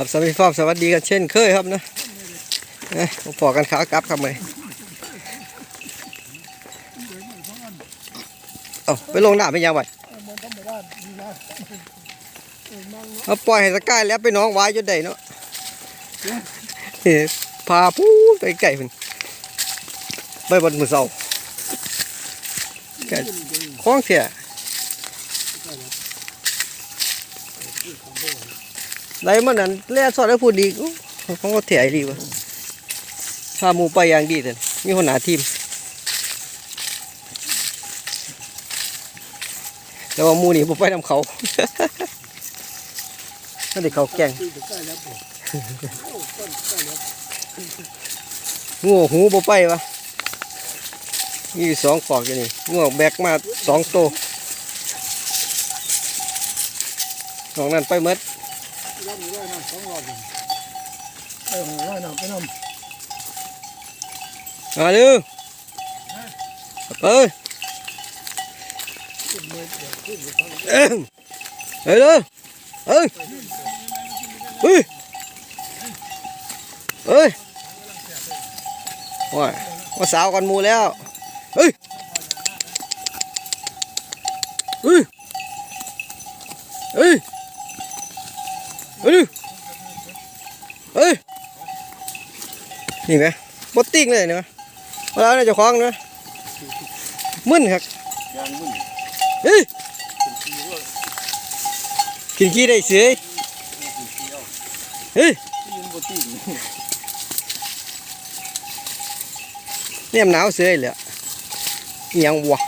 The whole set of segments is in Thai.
ครับสวัสดีครับสวัสดีกันเช่นเคยครับนะเอ้ยมาพอกันขากลับครับเลยเอาไปลงหน้าไปยังไงเอาปล่อยให้สกายแล้วไปน้องไว้จนได้เนาะเฮ้พาพูดไปไก่เพิ่นไปบนมือเสาแก่คล้องเสีย ไรมันนั่นแล่สอดแล้วพูดดีเขาก็เถียดีวะพาหมูไปอย่างดีเลยมีคนหนาทีม แต่ว่าหมูนี่ผมไปนำเขานั่นดิเขาแกงงูหูบ่ไปวะนี่สองปอกอยู่นี่งูแบกมาสองโตสองนั้นไปหมด รอบนี้ร้อยน้ำสองรอยเออร้อยน้ำไปน้ำมาเร็วเอ้ยเมื่อเดี๋ยวขึ้นไปเอ้ยเฮ้ยเร็วเอ้ยเฮ้ยเฮ้ยว้าว่าสาวกันมูแล้วเฮ้ยเฮ้ยเฮ้ยเฮ้ยเฮ้ย นี่ไหมบดติ้งเลยนะเวลาเนี่ยเจะคล้าของนะมึนครับยางมึนเฮ้ยกินขี้ได้เสือยเฮ้ยที่ยินบ่ตีนเนี่ยมันหนาวเสือยเลยอะอิหยังวะ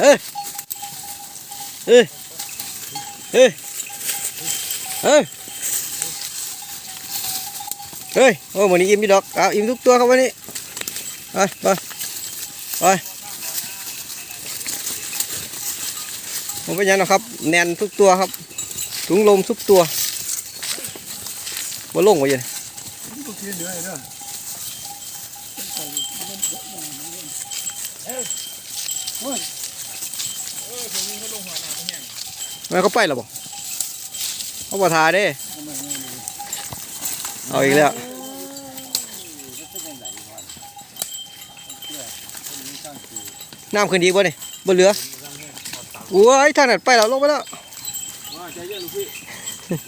เฮ้ยเฮ้ยเฮ้ยเฮ้ย เฮ้ยโอ้วันนี้อิ่มอยี่ดอกเอาอิ่มทุกตัวครับวันนี้ไปไปไปผมเป็นยังนะครับ แน่นทุกตัวครับ ถุงลมทุกตัวบ่ลงไว้ยังบ่กินเหนื่อยเด้อไม่เขาไปหรอบ่เขาบ่ทาเด้เอาอีกแล้ว น้ำขึ้นดีบ่นี่บ่เหลือโอ้ยท่านนั่นไปแล้วลงไปแล้วว่าใจเย็นลูกพี่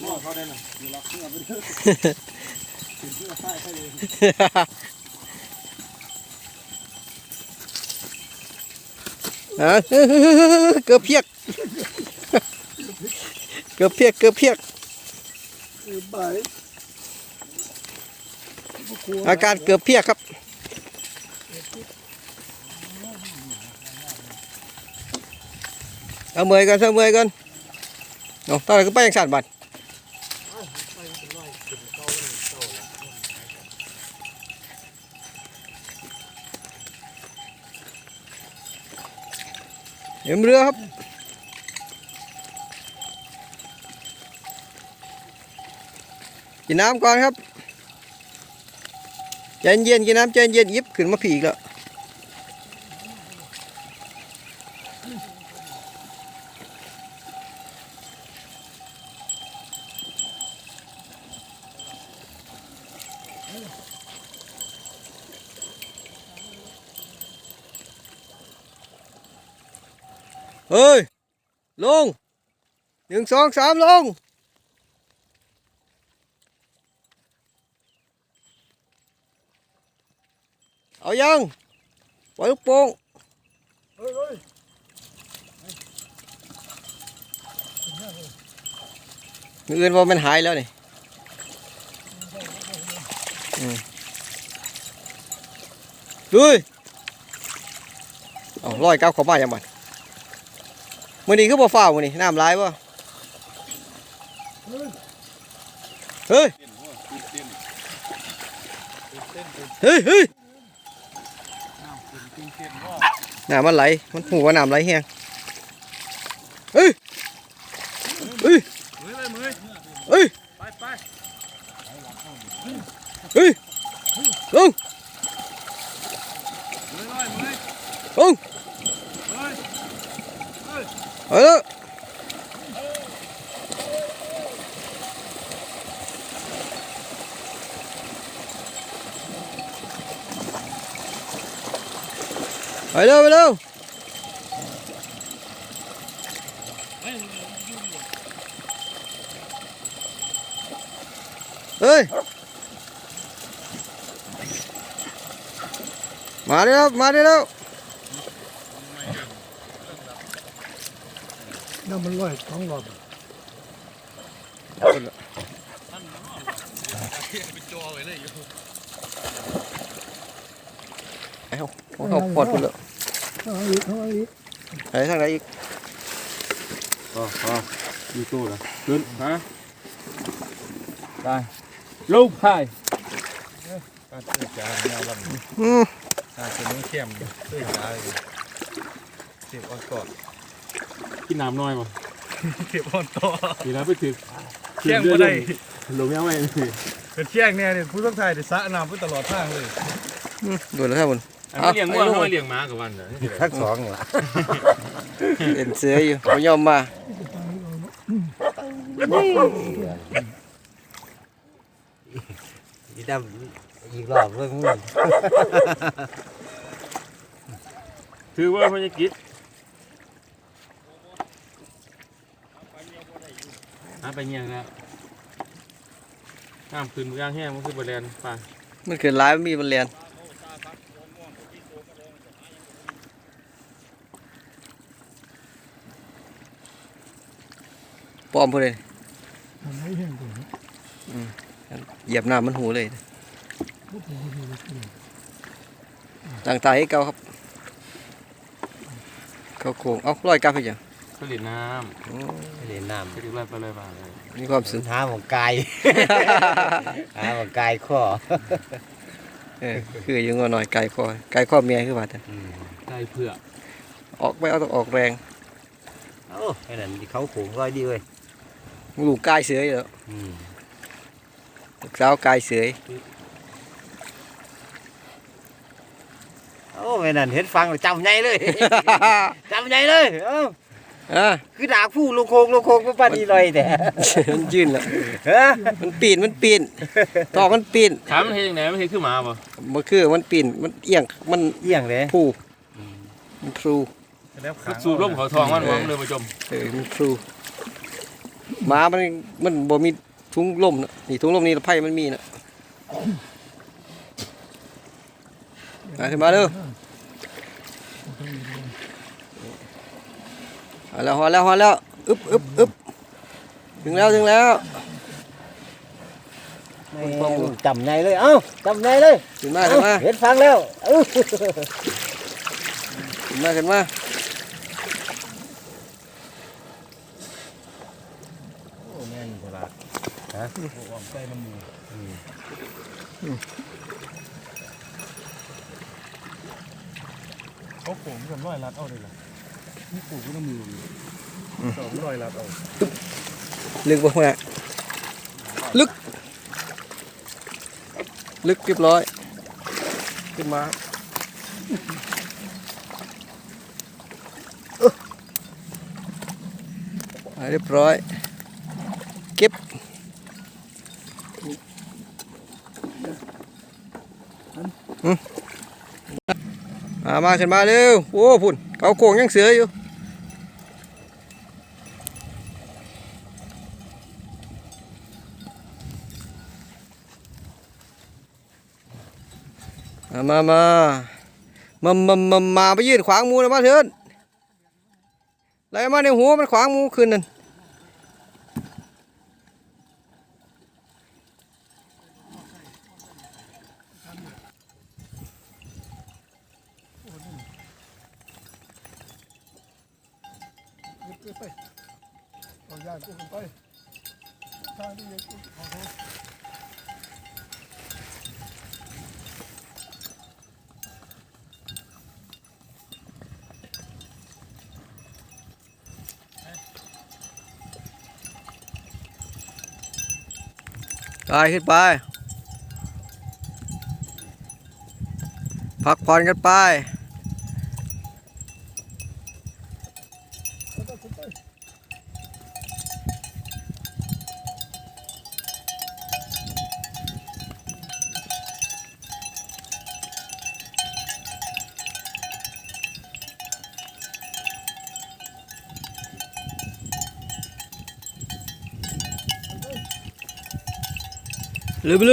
รอเขาได้น่ะอยู่รักเพื่อไปเด้อถึงเพื่อใต้ใช่เลยอะเกือบเพียก เกือบเพียก เกือบเพียกเออไปบ่กลัวอาการเกือบเพียกครับ เอาเมยกันเอาเมยกันเอาตอนนี้ก็ไปยังสั่นบัดเห็นเรือครับกินน้ำก่อนครับใจเย็นๆกินน้ำใจเย็นๆยิบขึ้นมาผีอีกแล้ว เฮ้ย ลงหนึ่งสองสามลง เอายังปล่อยลูกโป่งเฮ้ยเฮ้ยมืออื่นว่ามันหายแล้วนี่อืมดุยเอาลอยกลับเข้ามาอย่างมัน มือนี้คือบ่ฟ้าวมือนี้น้ำลายบ่เฮ้ยเฮ้ยเฮ้ยน้ำมันไหล มันหูว่าน้ำไหลแห้งเฮ้ยเฮ้ยเลยมือเฮ้ยไปไปเฮ้ยลงมือเลยมือลงเฮ้ย Hello. Hello, hello. Hey. Mà đi. น้ำมันลอยท้องหลอดเอ้าเขาปอดคุณแล้วเอาอีกเอาอีกไหนทางไหนอีกอ๋ออ๋อมีตู้เหรอขึ้นฮะได้ลงพายการตื่นจานแนวลำอืมการเป็นน้องเข้มตื่นจานเลยเสียบออนกอด กินน้ำน้อยมั้งเสียบออนต่อทีนั้นไปถึงเที่ยงบ่ได้ลงยังไงเป็นเที่ยงเนี่ยเนี่ยผู้ต้องถ่ายได้สระน้ำไปตลอดทางเลยอืมโดนแล้วครับคุณไม่เลี้ยงวัวเขาเลี้ยงม้ากับวันเหรอทั้งสองล่ะเห็นเสืออยู่ไม่ยอมมาอีดำอีกรอบเบิ่งมึงถือว่าพญกิจหา ไปเงี้ยแล้วน้ำขึ้นมือย่างแห้งมันคือบริเวณป่ามันเกิดร้ายมันมีมันเรียนปลอมพูดเลยเหยียบน้ำมันหูเลยต่างตายให้เกาครับ เขาโค้งเอ้าลอยกลับไปจัง ผลิตน้โอ้เล่นน้ำผลิตอะไรไปเลยมาเลยมีความสุขำหาของกาย หาของกายข้อเออคือยังงอหน่อยไก่คอไก่คอเมียคือว่าแต่อืมไก่เผือกออกไปเอาต้องออกแรงโอ้ไอ้นั่นเขาโขงร้อยดีเว้ยลูกกายเสืออยู่แล้วอืมลูกสาวกายเสือโอ้ไอ้นั่นเห็นฟังแล้วจำใหญ่เลย จำใหญ่เลยเอ้า อะคือดากผู้ลงโคงลงโคงก็ปานนี้ลอยแต่มันยืนแล้วเฮ้ยมันปีนมันปีนต่อมันปีนขามันเห็นยังไงมันเห็นขึ้นมาป่ะมันคือมันปีนมันเอียงมันเอี่ยงเลยพูมันพลูแล้วขาสูบลมเขาทองมันมันเลยมาจมเออมันพลูหมามันมันบ่มีถุงลมนะนี่ถุงลมนี่ไผ่มันมีนะมาขึ้นมาเร็ว เอาแล้วฮอดแล้วฮอดแล้วอึบอึบอึบถึงแล้วถึงแล้วแม่งจำใหญ่เลย เอ้าจำใหญ่เลยขึ้นมาขึ้นมาเห็นฟังแล้วเอ้าขึ้นมาขึ้นมาโอ้แม่นฉลาดฮะโอ้วางใจน้ำมือเขาโขงกันร้อยลัดเอาเลยล่ะ นี่ปลูกก็น้ำมือสองร้อยลัดเอาลึกบ่มาลึก ลึกเรียบร้อย ขึ้นมาเอ้ออ่าเรียบร้อย เก็บอืมมามาขึ้นมาเร็ว โอ้พุ่น เขาโค้งยังเสืออยู่ มามามามามามามาไปยืนขวางมูนะมาเถินอะไรมาในหัวมันขวางมูคืนนั่นไปเอายางกูไปทางที่ยังกูเอ ไปขึ้นไป พักผ่อนกันไป เล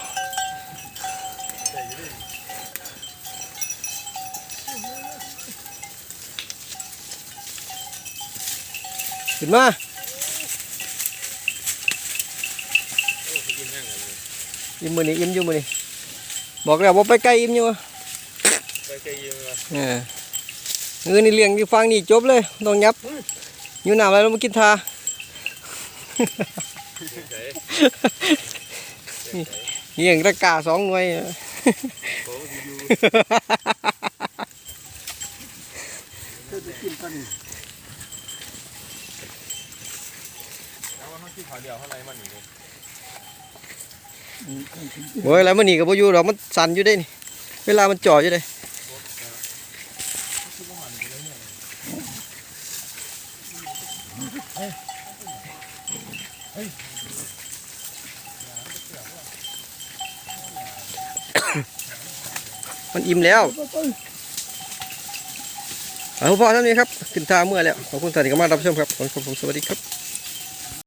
ขึ้นมาอิ่มมือนี่อิ่มอยู่มือนี่บอกแล้วว่าไปไกลอิ่มอยู่ไปไกลยิงเลยเออเงินนี่เลี้ยงอยู่ฟังนี่จบเลยต้องยับอยู่หน้าอะไรเรามากินทาเลี้ยงตะกร้าสองหน่วยแล้วว่ามัน ที่ขาเดียวเท่าไรมันนี่โอ้ยแล้วมันหนีกับพยู่หรอมันสั่นอยู่ได้นี่ เวลามันจ่ออยู่ได้มันอิ่มแล้วเอาพอเท่านี้ครับขึ้นทาเมื่อแล้ว ขอบคุณท่านที่เข้ามารับชมครับ ขอบคุณผมสวัสดีครับ